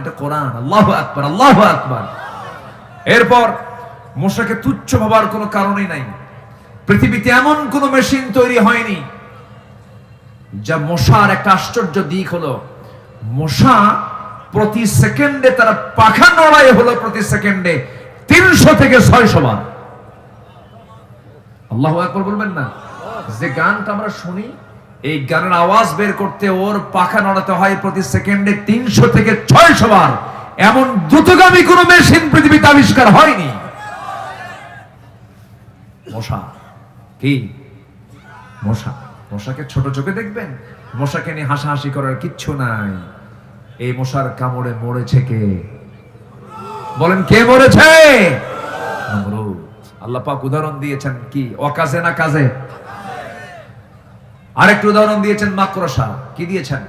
এটা কোরআন। আল্লাহ আকবার আল্লাহ আকবার। এরপর মশাকে তুচ্ছ ভাবার কোনো কারণই নাই। পৃথিবীতে এমন কোন মেশিন তৈরি হয়নি, যা মশার একটা আশ্চর্য দিক হলো। মশা প্রতি সেকেন্ডে তারা পাখা নড়াই হলো প্রতি সেকেন্ডে তিনশো থেকে ছয়শো বার। আল্লাহ একবার বলবেন না? যে গানটা আমরা শুনি এই গানের আওয়াজ বের করতে ওর পাখা নড়াতে হয় প্রতি সেকেন্ডে তিনশো থেকে ছয়শো বার। এমন দ্রুতগামী কোন মেশিন পৃথিবীতে আবিষ্কার হয়নি। মশা, কি? মশা, মশাকে ছোট চোখে দেখবেন? মশাকে নিয়ে হাসাহাসি করার কিচ্ছু নাই। এই মশার কামড়ে মরেছে কে? বলেন, কে মরেছে? নমরুদ। আল্লাহ পাক উদাহরণ দিয়েছেন কি? অকাজে না কাজে? আরেকটা উদাহরণ দিয়েছেন মাকড়সা। কি দিয়েছেন?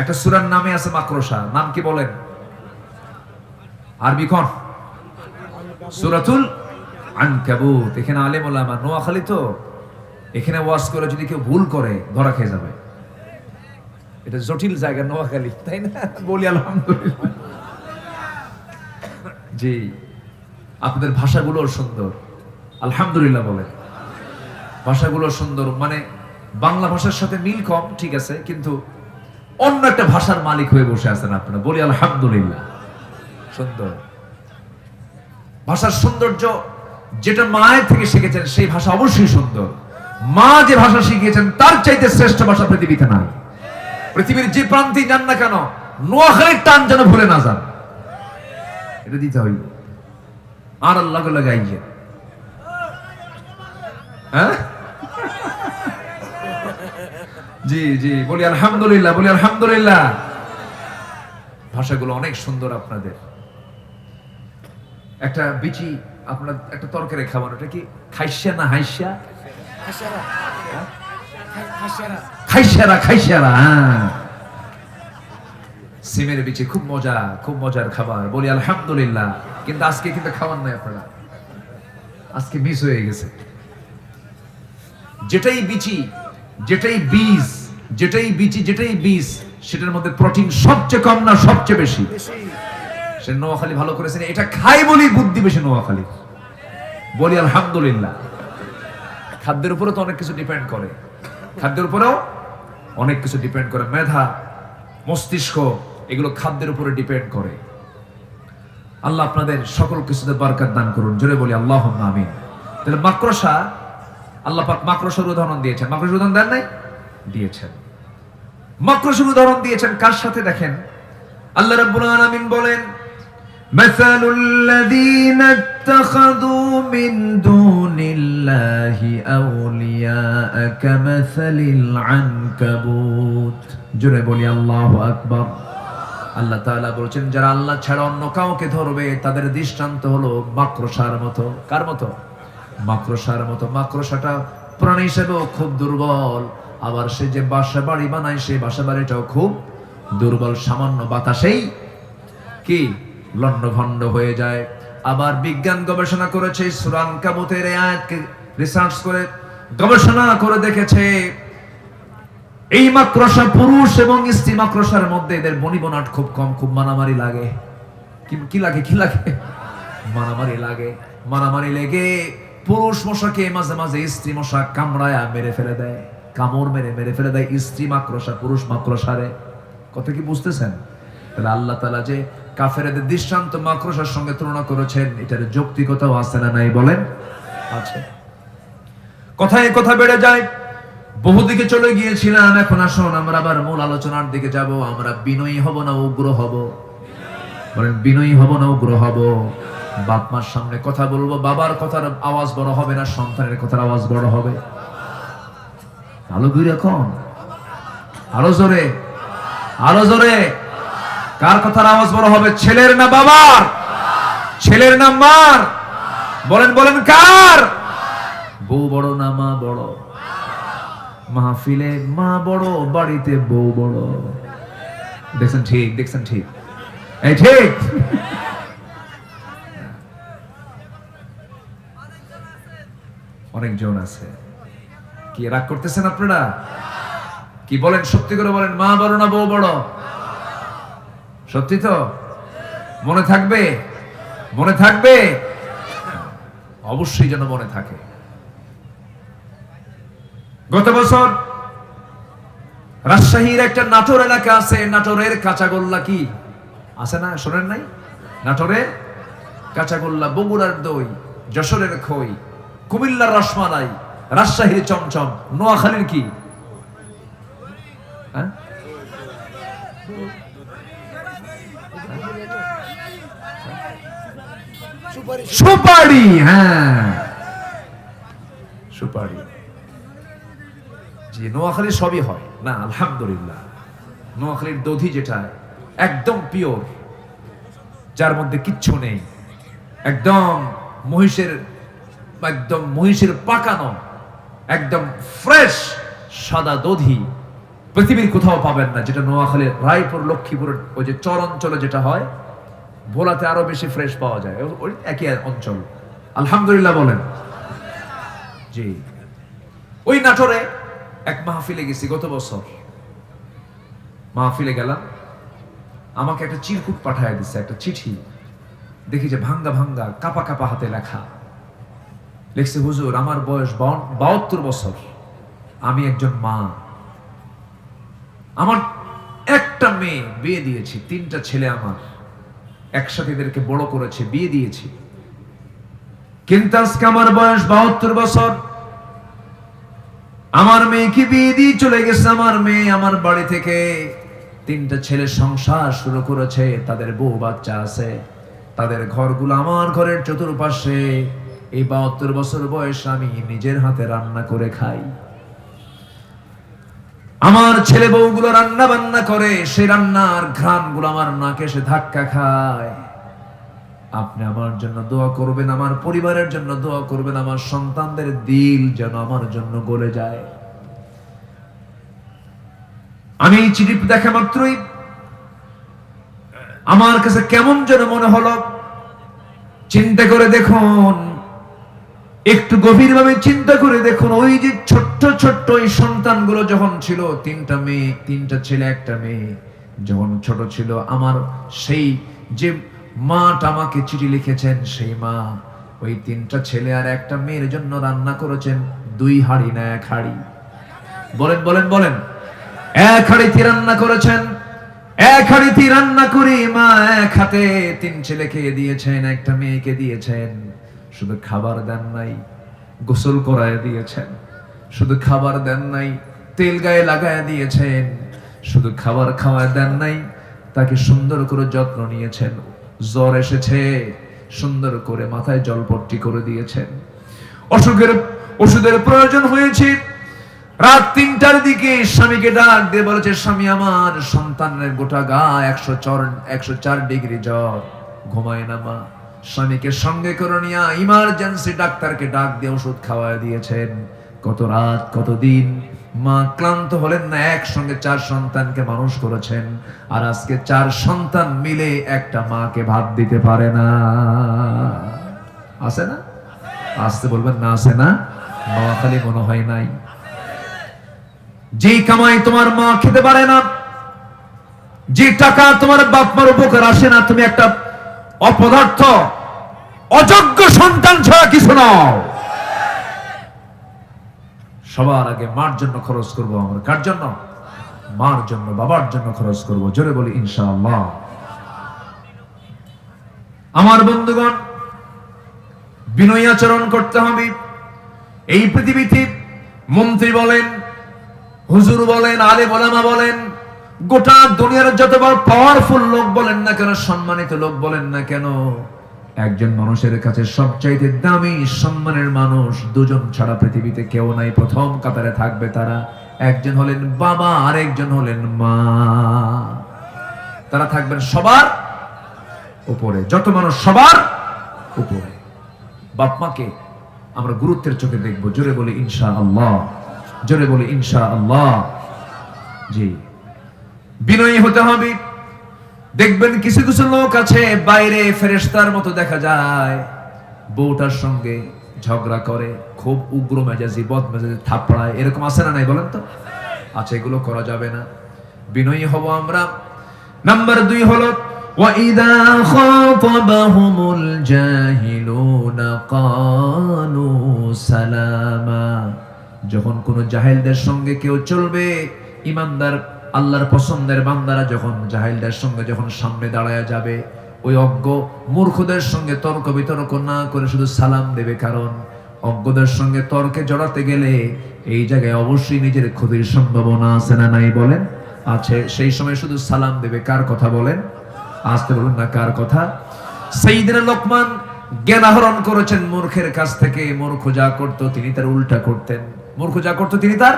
একটা সুরার নামে আছে মাকড়সা। নাম কি বলেন? আরবি কোন? সুরাতুল আনকাবুত। এখানে আলেম ওলামা নোয়াখালী তো? এখানে ওয়াজ করে যদি কেউ ভুল করে, ধরা খেয়ে যাবে। এটা জটিল জায়গা, নোয়াখালী, তাই না? বলি আলহামদুলিল্লাহ। জি। আপনাদের ভাষাগুলো সুন্দর। আলহামদুলিল্লাহ বলে ভাষাগুলো সুন্দর মানে বাংলা ভাষার সাথে মিল কম, ঠিক আছে, কিন্তু অন্য একটা ভাষার মালিক হয়ে বসে আছেন আপনারা। বলি আলহামদুলিল্লাহ। সুন্দর। ভাষার সৌন্দর্য যেটা মায়ের থেকে শিখেছেন, সেই ভাষা অবশ্যই সুন্দর। মা যে ভাষা শিখিয়েছেন, তার চাইতে শ্রেষ্ঠ ভাষা পৃথিবীতে নাই। পৃথিবীর যে প্রান্তে যান না কেন, নোয়াখালীর টান যেন ভুলে না যান। এটা দিতে হইব আর আল্লাহ লাগাইয়ে হ্যাঁ? জি জি। বলি আলহামদুলিল্লাহ বলি আলহামদুলিল্লাহ। ভাষাগুলো অনেক সুন্দর আপনাদের। একটা বিচি আপনার, একটা তরকারি খাবার ওটা কি খাইসা না হাইসা? খাইসারা খাইসারা হ্যাঁ। সিমের বিচি, খুব মজা, খুব মজার খাবার। বলি আলহামদুলিল্লাহ। কিন্তু আজকে কিন্তু খাবার নাই আপনারা। আজকে মিস হয়ে গেছে। যেটাই বিচি যেটাই বীজ যেটাই বিচি যেটাই বীজ সেটার মধ্যে প্রোটিন সবচেয়ে কম না সবচেয়ে বেশি। সে নোয়াখালী ভালো করেছেন এটা খাই বলি বুদ্ধি বেশি নোয়াখালী। বলি আলহামদুলিল্লাহ। খাদ্যের উপরে তো অনেক কিছু ডিপেন্ড করে। খাদ্যের উপরেও অনেক কিছু ডিপেন্ড করে। মেধা মস্তিষ্ক এগুলো খাদ্যের উপরে ডিপেন্ড করে। আল্লাহ আপনাদের সকল কিছুতে বারকাত দান করুন। জোরে বলি আল্লাহ আমিন। তাহলে মাকড়সা আল্লাহ পাক মাকড়সার উদাহরণ দিয়েছেন মাকড়সার উদাহরণ দেন নাই দিয়েছেন মাকড়সার উদাহরণ দিয়েছেন কার সাথে দেখেন আল্লাহ রাব্বুল আলামিন বলেন مثل الذين اتخذوا من دون الله أولياء كمثل العنكبوت জোরে বলি আল্লাহু আকবার আল্লাহ তাআলা বলছেন যারা আল্লাহ ছাড়া অন্য কাউকে ধরবে তাদের দৃষ্টান্ত হলো মাকড়সার মতো কার মতো মাকড়সার মতো, মাকড়সাটা প্রাণী হিসেবেও খুব দুর্বল। আবার সে যে বাসা বাড়ি বানায়, সেই বাসা বাড়িটাও খুব দুর্বল, সামান্য বাতাসেই কি লন্ডভন্ড হয়ে যায়। আবার বিজ্ঞান গবেষণা করেছে, সুরান কাবুতের রিসার্চ করে গবেষণা করে দেখেছে, এই মাকড়সা পুরুষ এবং স্ত্রী মাকড়সার মধ্যে এদের বনিবনাট খুব কম, খুব মারামারি লাগে। কি লাগে কি লাগে? মারামারি লাগে। মারামারি লেগে পুরুষ মশাকে মাঝে মাঝে, স্ত্রী মশা কামড়ায় মেরে ফেলে দেয়। কামড় মেরে মেরে ফেলে দেয়, স্ত্রী মাকড়সা, পুরুষ মাকড়সারে। কথা কি বুঝতেছেন? তাহলে আল্লাহ তালা যে কাফেরদের দৃষ্টান্ত মাকড়সার সঙ্গে তুলনা করেছেন, এটার যৌক্তিকতাও আছে না নাই বলেন? আছে। কথায় কথা বেড়ে যায়, বহুদিকে চলে গিয়েছিলাম, এখন আসুন, আমরা আবার মূল আলোচনার দিকে যাব, আমরা বিনয়ী হব না উগ্র হব? বলেন, বিনয়ী হব না উগ্র হব? বাপ মার সামনে কথা বলব, বাবার কথার আওয়াজ বড় হবে না, সন্তানের কথার আওয়াজ বড় হবে। আলো দুই রকম। আরও জোরে। আরও জোরে। কার কথার আওয়াজ বড় হবে, ছেলের না বাবার? ছেলের না মার? বলেন বলেন, কার? বউ বড় না মা বড়? মাহফিলে মা বড়, বাড়িতে বউ বড়। দেখছেন ঠিক দেখছেন ঠিক। এই ঠিক। অনেকজন আছে। কি রাগ করতেছেন আপনারা? কি বলেন, সত্যি করে বলেন, মা বড় না বউ বড়? সত্যি তো? মনে থাকবে? মনে থাকবে? অবশ্যই যেন মনে থাকে। গত বছর রাজশাহীর একটা নাটোর এলাকা আছে। নাটোরের কাঁচাগোল্লা কি? আছে না? শোনেন নাই? নাটোরের কাঁচাগোল্লা, বগুড়ার দই, যশোরের খই। কুমিল্লার রসমালাই, রাজশাহীর চমচম, নোয়াখালীর কি? হ্যাঁ? সুপারি হ্যাঁ। সুপারি। জি নোয়াখালীর সবই হয়। না, আলহামদুলিল্লাহ। নোয়াখালীর দধি যেটা, একদম পিওর যার মধ্যে কিচ্ছু নেই। একদম মহিষের একদম মহিষের পাকানো, একদম ফ্রেশ সাদা দধি পৃথিবীর কোথাও পাবেন না, যেটা নোয়াখালীর রায়পুর লক্ষ্মীপুরের ওই যে চর অঞ্চলে যেটা হয়, ভোলাতে আরও বেশি ফ্রেশ পাওয়া যায়। ওই একই অঞ্চল। আলহামদুলিল্লাহ বলেন। জি। ওই নাটোরে এক মাহফিলে গেছি গত বছর। মাহফিলে গেলাম। আমাকে একটা চিরকুট পাঠায় দিচ্ছে একটা চিঠি। দেখি যে ভাঙ্গা ভাঙ্গা, কাপা কাপা হাতে লেখা। লিখছে, হুজুর, আমার বয়স বাহাত্তর বছর। আমি একজন মা। আমার একটা মেয়ে বিয়ে দিয়েছি, তিনটা ছেলে আমার। একসাথে এদেরকে বড় করেছে, বিয়ে দিয়েছি। কিন্তু আজকে আমার বয়স বাহাত্তর বছর। আমার মেয়েকে বিয়ে দিয়ে চলে গেছে? আমার মেয়ে আমার বাড়ি থেকে তিনটা ছেলে সংসার শুরু করেছে। তাদের বউ বাচ্চা আছে। তাদের ঘরগুলো আমার ঘরের চতুর্পাশে। এই বাহাত্তর বছর বয়স আমি নিজের হাতে রান্না করে খাই। আমার ছেলে বউগুলো রান্না বান্না করে, সে রান্নার ঘ্রাণগুলো আমার নাকে এসে ধাক্কা খায়। আপনি আমার জন্য দোয়া করবেন, আমার পরিবারের জন্য দোয়া করবেন, আমার সন্তানদের দিল যেন আমার জন্য গলে যায়। আমি এই চিঠি দেখা মাত্রই আমার কাছে কেমন যেন মনে হলো। চিন্তা করে দেখুন একটু গভীরভাবে চিন্তা করে দেখুন, ওই যে ছোট্ট ছোট্ট ওই সন্তানগুলো যখন ছিল, তিনটা মেয়ে, তিনটা ছেলে, একটা মেয়ে, যখন ছোট ছিল, আমার সেই যে মাটা আমাকে চিঠি লিখেছেন, সেই মা ওই তিনটা ছেলে আর একটা মেয়ের জন্য রান্না করেছেন, দুই হাড়ি না এক হাড়ি। বলেন বলেন বলেন। এক হাড়িতে রান্না করেছেন, এক হাড়িতে রান্না করে মা এক হাতে তিন ছেলেকে দিয়েছেন, একটা মেয়েকে দিয়েছেন। শুধু খাবার দেন নাই, গোসল করায় দিয়েছেন। শুধু খাবার দেন নাই, তেল গায়ে লাগায় দিয়েছেন। শুধু খাবার খাওয়ায় দেন নাই, তাকে সুন্দর করে যত্ন নিয়েছেন। জ্বর এসেছে, সুন্দর করে মাথায় জলপট্টি করে দিয়েছেন। অসুখের ওষুধের প্রয়োজন হয়েছে। রাত তিনটার দিকে স্বামীকে ডাক দিয়ে বলেছে, স্বামী আমার সন্তানের গোটা গা একশো চর, একশো চার ডিগ্রি জ্বর। ঘুমায় না মা। স্বামীকে সঙ্গে করে নিয়ে ইমার্জেন্সি ডাক্তারকে ডাক দিয়ে ওষুধ খাওয়ায় দিয়েছেন। কত রাত, কত দিন। মা ক্লান্ত হলেন না, একসঙ্গে চার সন্তানকে মানুষ করেছেন। আর আজকে চার সন্তান মিলে একটা মাকে ভাত দিতে পারে না। আছে না? আসতে বলবেন, না আছে না? মা খালি মনে হয় নাই। যেই কামাই তোমার মা খেতে পারে না, যে টাকা তোমার বাপ মার উপকার আসে না, তুমি একটা অপদার্থ অযোগ্য সন্তান ছাড়া কিছু নাও সবার আগে মার জন্য খরচ করব আমরা। কার জন্য? মার জন্য, বাবার জন্য খরচ করব। জোরে বলি, ইনশাআল্লাহ। আমার বন্ধুগণ, বিনয় আচরণ করতে হবে। এই পৃথিবীতে মন্ত্রী বলেন, হুজুর বলেন আলে বলামা বলেন, গোটা দুনিয়ার যতবার পাওয়ারফুল লোক বলেন না কেন, সম্মানিত লোক বলেন না কেন একজন মানুষের কাছে সবচাইতে দামি, সম্মানের মানুষ দুজন ছাড়া পৃথিবীতে কেউ নাই। প্রথম কাতারে থাকবে তারা। একজন হলেন বাবা আর একজন হলেন মা। তারা থাকবেন সবার উপরে। যত মানুষ সবার উপরে। বাপ মাকে আমরা গুরুত্বের চোখে দেখব। জোরে বলি ইনশা আল্লাহ জোরে বলি ইনশা আল্লাহ জি। বিনয়ী হতে হবে। দেখবেন কিছু কিছু লোক আছে বাইরে ফেরেশতার মতো দেখা যায় বউটার সঙ্গে ঝগড়া করে খুব উগ্র মেজাজি বদ মেজাজি থাপড়ায় এরকম আছে না নাই বলেন তো আচ্ছা এগুলো করা যাবে না বিনয়ী হব আমরা নাম্বার দুই হলো وَإِذَا خَاطَبَهُمُ الْجَاهِلُونَ قَالُوا سَلَامًا যখন কোন জাহেলদের সঙ্গে কেউ চলবে ইমানদার আল্লাহর পছন্দের বান্দারা যখন জাহেলদের সঙ্গে যখন সামনে দাঁড়ায় যাবে, ওই অজ্ঞ মূর্খদের সঙ্গে তর্ক বিতর্ক না করে শুধু সালাম দেবে। কারণ অজ্ঞদের সঙ্গে তর্কে জড়াতে গেলে এই জায়গায় অবশ্যই নিজের ক্ষতির সম্ভাবনা আছে না নাই বলেন? আছে, সেই সময় শুধু সালাম দেবে। কার কথা বলেন? আসতে বলুন না, কার কথা? সেইদিনা লোকমান জ্ঞান আহরণ করেছেন মূর্খের কাছ থেকে। মূর্খ যা করত তিনি তার উল্টা করতেন। মূর্খ যা করত তিনি তার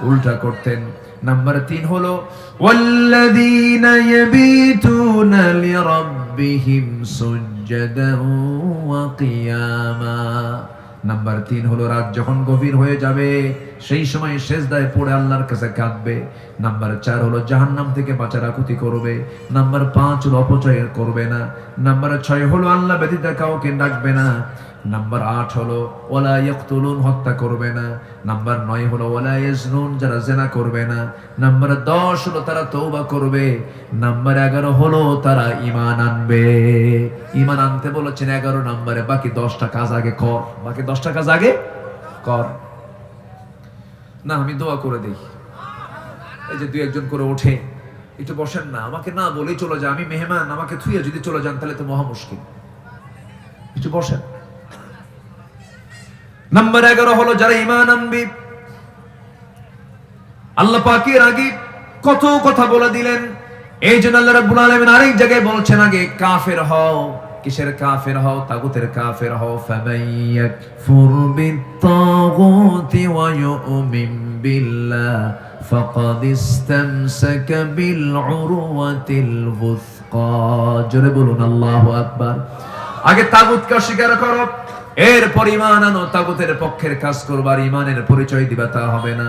উল্টা করতেন। নাম্বার তিন হলো والذين يبيتون لربهم سجدا وقياما নাম্বার তিন হলো রাত যখন গভীর হয়ে যাবে সেই সময় শেষদায় পড়ে আল্লাহর কাছে কাঁদবে। নাম্বার চার হলো জাহান্নাম থেকে বাঁচার আকুতি করবে। নাম্বার পাঁচ হলো অপচয় করবে না। নাম্বার ছয় হলো আল্লাহ ব্যতীত কাউকে ডাকবে না। নাম্বার আট হলো ওলা ইয়াকতুলুন, হত্যা করবে না। নাম্বার নয় হলো ওলা ইয়াজনুন, যারা জেনা করবে না। নাম্বার দশ হলো তারা তৌবা করবে। নাম্বার এগারো হলো তারা ইমান আনবে। ইমান আনতে বলেছেন এগারো নাম্বারে, বাকি দশটা কাজ আগে কর। বাকি দশটা কাজ আগে কর। না, আমি দোয়া করে দিই। এই যে দুই একজন করে ওঠে, একটু বসেন না, আমাকে না বলেই চলে যায় আমি মেহমান, আমাকে থুয়ে যদি চলে যান, তাহলে তো মহা মুশকিল। একটু বসেন। নাম্বার এগারো হলো যারা ইমান আনবি। আল্লাহ পাকের আগে কত কথা বলে দিলেন। এই জন্য আল্লাহ রাব্বুল আলামিন আরেক জায়গায় বলছেন আগে, কাফের হও। কিসের কাফের হও, তাগুতের কাফের হও ফামাইয়াক ফুরবিত তাগুতি ওয়া ইউমিন বিল্লাহ, ফাকাদ ইসতামসাকা বিল উরওয়াতিল বুসকা জোরে বলুন, আল্লাহু আকবার। আগে তাগুতকে অস্বীকার করো, এর পরিমাণ আনো, তাগুতের পক্ষের কাজ করবার ইমানের পরিচয় দিবা, তা হবে না।